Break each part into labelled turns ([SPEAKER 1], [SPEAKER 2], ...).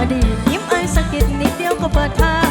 [SPEAKER 1] อดี
[SPEAKER 2] ตยิ้มไอสักนิดนิดเดียวก็เปิดทาง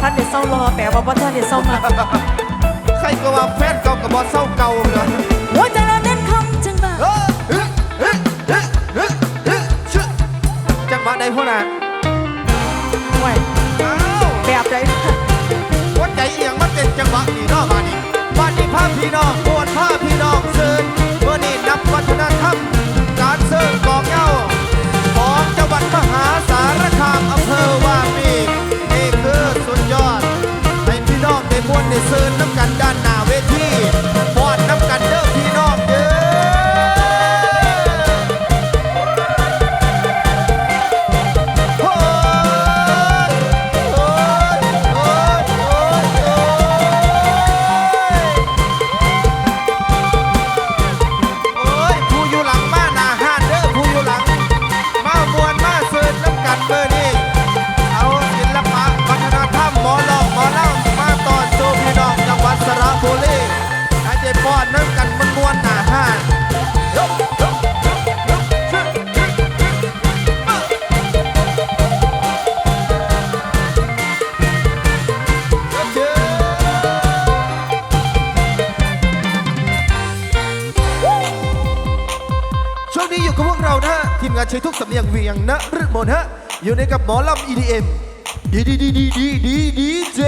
[SPEAKER 2] ท่านเด็
[SPEAKER 1] ดเศร้า
[SPEAKER 2] รอแปลว่าบ่ท่านเด็ดเศร้ามา
[SPEAKER 1] ใครก็ว่าแฟนเก่ากับบอเศร้าเก่าเนาะ
[SPEAKER 2] หัวใจราเด่นคำจังบ้า
[SPEAKER 1] จังหวะใดพ่อน่ะ
[SPEAKER 2] ห่วยแบบใจ
[SPEAKER 1] วัดใจเอียงมันเต้นจังหวะนี่นอะบ้านนี้บ้านนี้พาพี่น้องปวดพาพี่น้องเสิร์ฟเมื่อนี้นับวัฒนธรรมการเสิร์ฟกองเงาของจังหวัดมหาส ในเซิร์น้ำกันด้านใน นี้อยู่กับพวกเรานะฮะทีมงานใช้ทุกสำเนียงเวียงนะหรือมนฮะอยู่ในกับหมอลำ EDM ดีดีดีดีดีดีดีเจ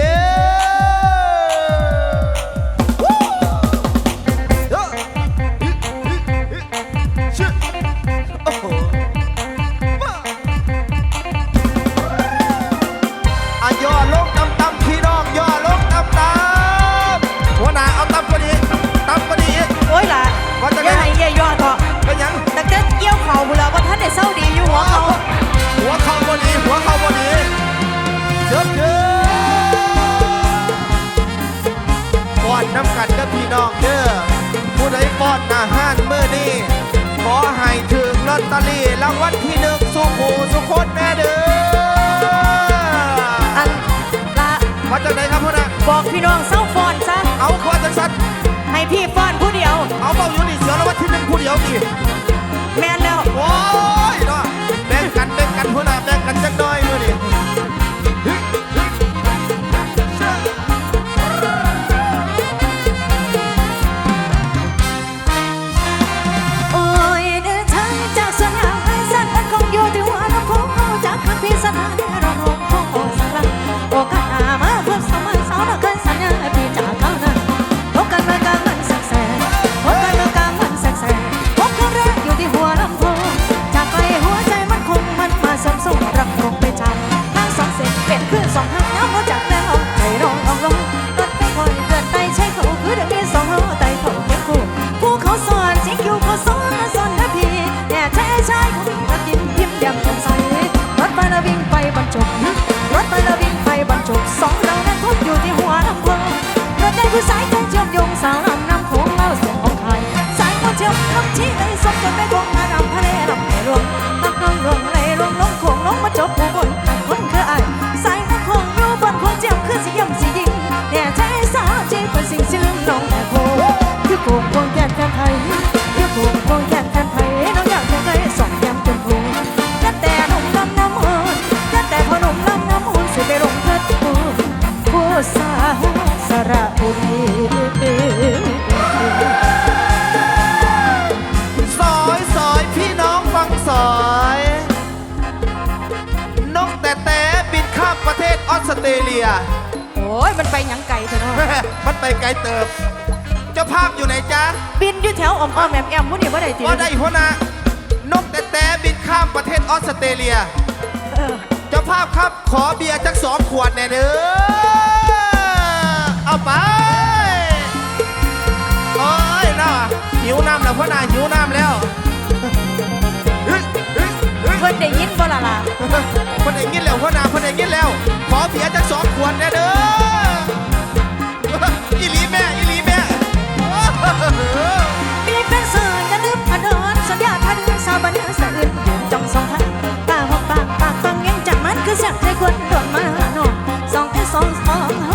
[SPEAKER 1] อนน้ำกันกั
[SPEAKER 2] บ
[SPEAKER 1] พี่น้องเด้อผู้ใดป้อนอาหารมื่อนี้ขอให้ถึงลอตเตอรี่รางวัลที่หนึ่งสุขูสุขคนแม่เด้อ
[SPEAKER 2] อันละ
[SPEAKER 1] มาจากไหนครับพ่อนะ
[SPEAKER 2] บอกพี่น้องเศร้าฟอนซะ
[SPEAKER 1] เอาขอจังสัน
[SPEAKER 2] ให้พี่ฟอนผู้เดียว
[SPEAKER 1] เอาเบาอยู่ดีเสียรางวัลที่หนึ่งผู้เดียวดิ
[SPEAKER 2] แม่นแล้ว
[SPEAKER 1] โอ้ยเนาะแบ่งกันแบ่งกันพ่อนะแบ่งกันจักหน่อยมื่อนี้
[SPEAKER 2] บ่ได้ติว่าได้หัวหน้านกแต่แต่บิ
[SPEAKER 1] นข้ามประเทศออสเตรเลีย
[SPEAKER 2] เจ้า
[SPEAKER 1] ภาพครับขอเบียร์จักสองขวดแน่เด้อเอาไป โอ้ยน่าหิวน้ำแล้วพ่อนาหิวน้ำแล้วเฮ้ยเฮ้ยเฮ้ย
[SPEAKER 2] เพิ่นได้ยินบ่ล่ะล่ะ
[SPEAKER 1] คนเดงยินแล้วพ่อนาคนเดงยินแล้ว ขอเบียร์จักสองขวดแน่เด้ออีลีแม่อีลีแม่
[SPEAKER 2] บันเทิงสะอื่นยืนจ้องสองพันตาหอบปากปากฟังยังจากมันคือเสียงใจควรตรวจมาหนองสองไอ้สองสอง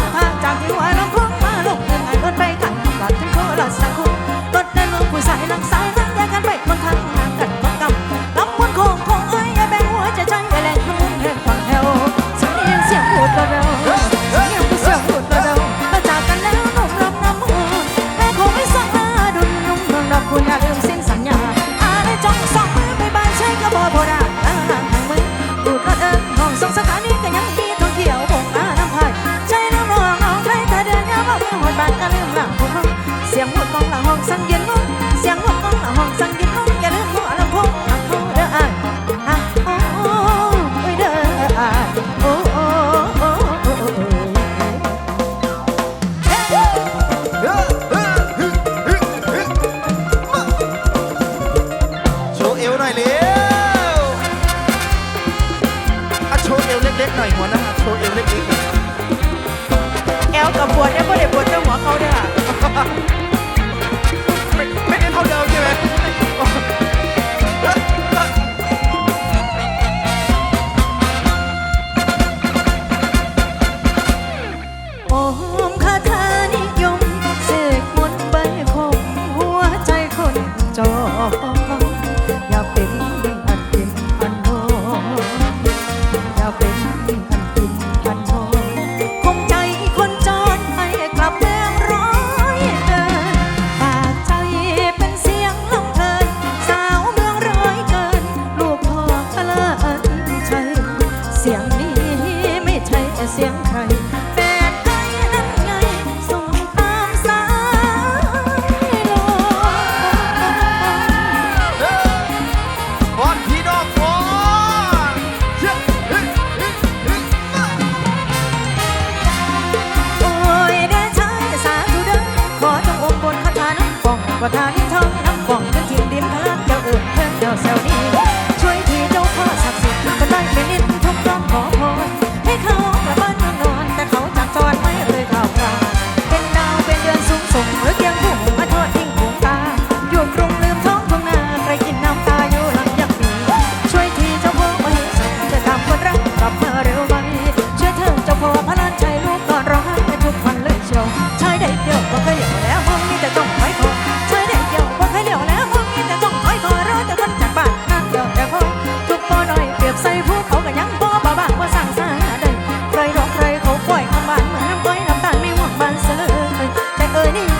[SPEAKER 2] so deep.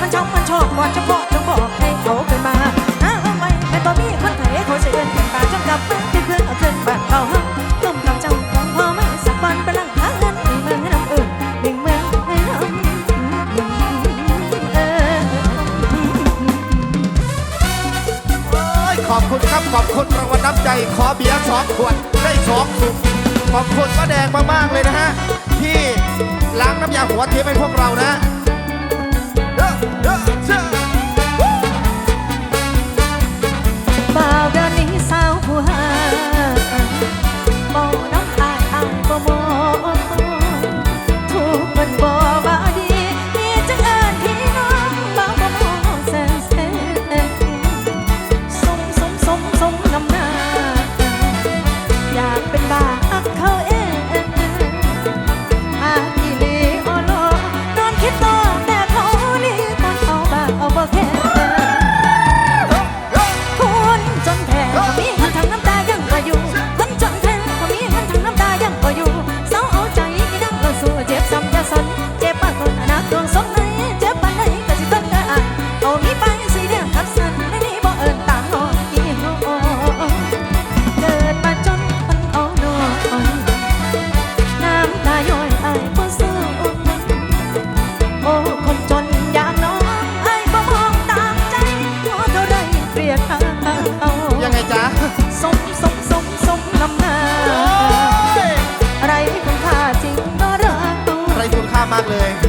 [SPEAKER 2] ันช่องมันชอบก่อนจะบอ
[SPEAKER 1] กจะบอกให้
[SPEAKER 2] เขา
[SPEAKER 1] ไปมาหา
[SPEAKER 2] ไม่แต่ต
[SPEAKER 1] อน
[SPEAKER 2] นี้คนไทยเขาเกินเงินปาจนกับเไปที่เพื่อนเอาเงินแบบเขาห้อต้มกับเจ้งของพ่อไม่สักวันไปลังหาเงินในเมืองให้น้ำเอื่นหนึ่งเมืองให้น้ำเออ
[SPEAKER 1] โอ้ยขอบคุณครับขอบคุณรางวัลน้ำใจ ขอเบียร์สองขวดได้สองถุงขอบคุณป้าแดงมากๆเลยนะฮะที่ล้างน้ำยาหัวเทียมให้พวกเรานะ
[SPEAKER 2] yeah, yeah. my leg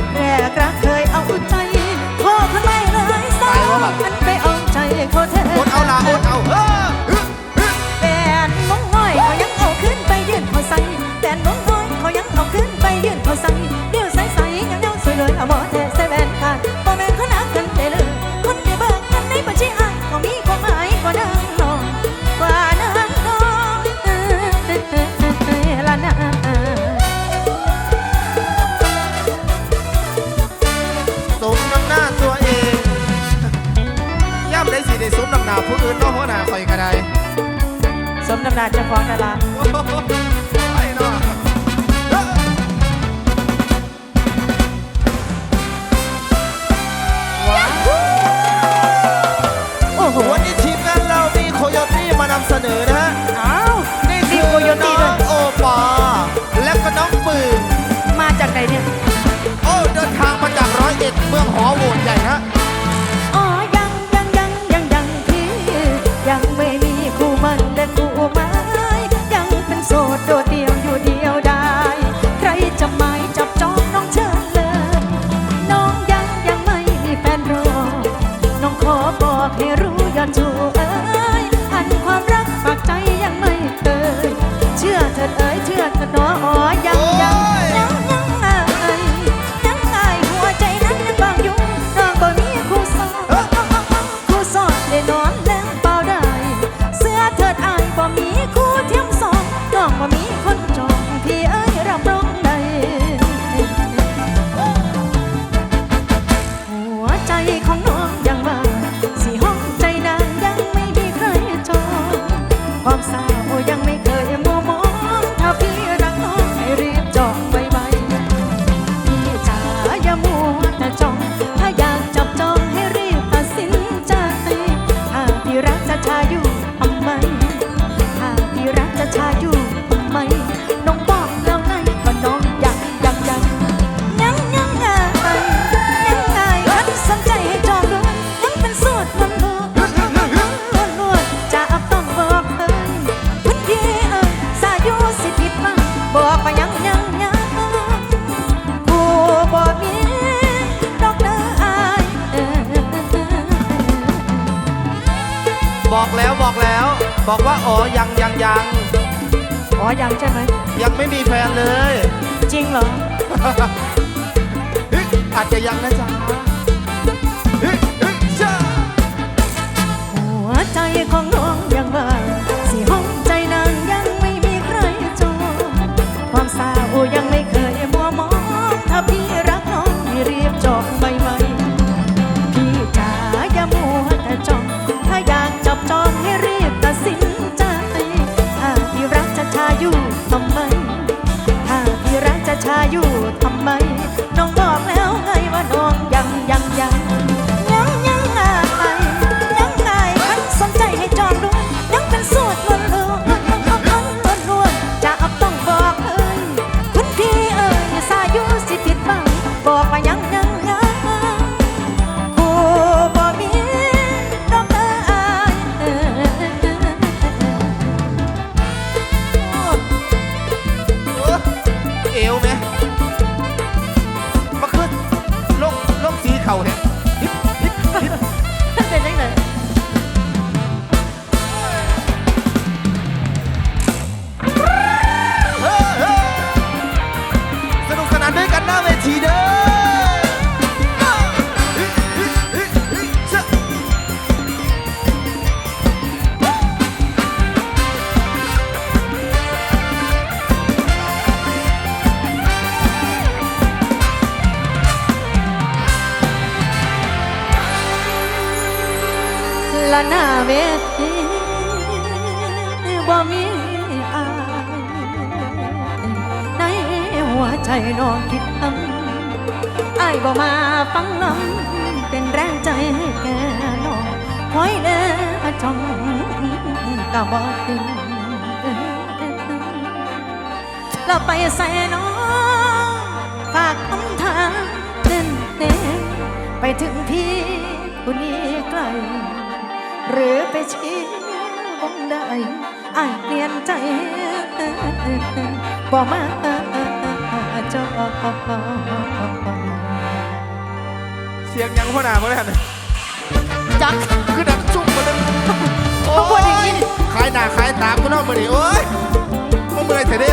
[SPEAKER 2] นาดเจ้าของดา
[SPEAKER 1] ร
[SPEAKER 2] บอกยังยังยังกูบอกมีดอกเด้ออ
[SPEAKER 1] บอกแล้วบอกแล้ว บอกว่าอ๋อยังยังยัง
[SPEAKER 2] อ๋อยังใช่ไหม
[SPEAKER 1] ยังไม่มีแฟนเลย
[SPEAKER 2] จริงเหรอ
[SPEAKER 1] อาจจะยังนะจ๊ะ
[SPEAKER 2] หัวใจของน้องยังว่า ไอ้บ่มาฟังลำเป็นแรงใจให้แกลองคอยเด้อจอ
[SPEAKER 1] งกะ
[SPEAKER 2] บ่ติงเราไปใส่น้องฝากคำถามเน้นเน้นไปถึงพี่คนนี้ไกล หรือไปชี้วงได้ไอ้เปลี่ยนใจบ่มา จอ
[SPEAKER 1] เสียงยังพ่อหนาเพ่อแหล
[SPEAKER 2] จัก
[SPEAKER 1] คือดังชุ่มาเลยโอ้
[SPEAKER 2] ย
[SPEAKER 1] คลายหน้าลายตากูน้องมาดิโอ้ยมึงเมื่อยเถอะดิ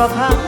[SPEAKER 2] drop out.